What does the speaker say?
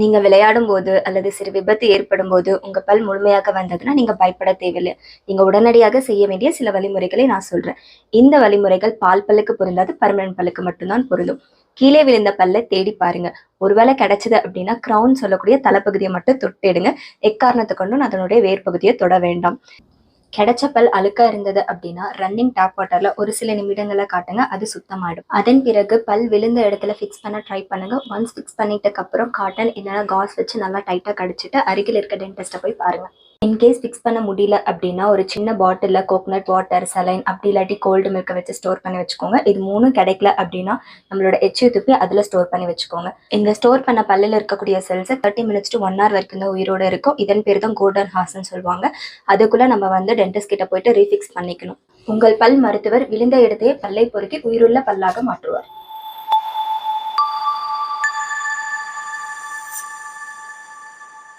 நீங்க விளையாடும் போது அல்லது சிறு விபத்து ஏற்படும் போது உங்க பல் முழுமையாக வந்ததுன்னா நீங்கள் பயப்பட தேவையில்லை. நீங்க உடனடியாக செய்ய வேண்டிய சில வழிமுறைகளை நான் சொல்றேன். இந்த வழிமுறைகள் பால் பல்லுக்கு பொருந்தாது பர்மனன்ட் பல்லுக்கு மட்டும்தான் பொருந்தும். கீழே விழுந்த பல்லை தேடி பாருங்க. ஒருவேளை கிடைச்சது அப்படின்னா க்ரௌன் சொல்லக்கூடிய தலைப்பகுதியை மட்டும் தொட்டிடுங்க. எக்காரணத்தை கொண்டும் அதனுடைய வேர்பகுதியை தொட வேண்டாம். கிடைச்ச பல் அழுக்கா இருந்தது அப்படின்னா ரன்னிங் டேப் வாட்டர்ல ஒரு சில நிமிடங்களை காட்டுங்க அது சுத்தமாயிடும். அதன் பிறகு பல் விழுந்த இடத்துல ஃபிக்ஸ் பண்ண ட்ரை பண்ணுங்க. ஒன்ஸ் ஃபிக்ஸ் பண்ணிட்டதுக்கு அப்புறம் காட்டன் இல்லைன்னா காஸ் வச்சு நல்லா டைட்டா கடிச்சிட்டு அருகில் இருக்க டென்டிஸ்ட்டை போய் பாருங்க. இன்கேஸ் ஃபிக்ஸ் பண்ண முடியல அப்படின்னா ஒரு சின்ன பாட்டிலில் கோகோனட் வாட்டர் சலைன் அப்படி இல்லாட்டி கோல்டு மில்கை வச்சு ஸ்டோர் பண்ணி வச்சுக்கோங்க. இது மூணும் கிடைக்கல அப்படின்னா நம்மளோட எச்சியை துப்பி அதில் ஸ்டோர் பண்ணி வச்சுக்கோங்க. இந்த ஸ்டோர் பண்ண பல்லில் இருக்கக்கூடிய செல்ஸை thirty minutes to one hour வரைக்கும் தான் உயிரோட இருக்கும். இதன் பேர் தான் கோல்டன் ஹார்ஸ்ன்னு சொல்லுவாங்க. அதுக்குள்ளே நம்ம வந்து டென்டிஸ்ட் கிட்ட போயிட்டு ரீஃபிக்ஸ் பண்ணிக்கணும். உங்கள் பல் மருத்துவர் விழுந்த இடத்தையே பல்லை பொறுக்கி உயிருள்ள பல்லாக மாற்றுவார்.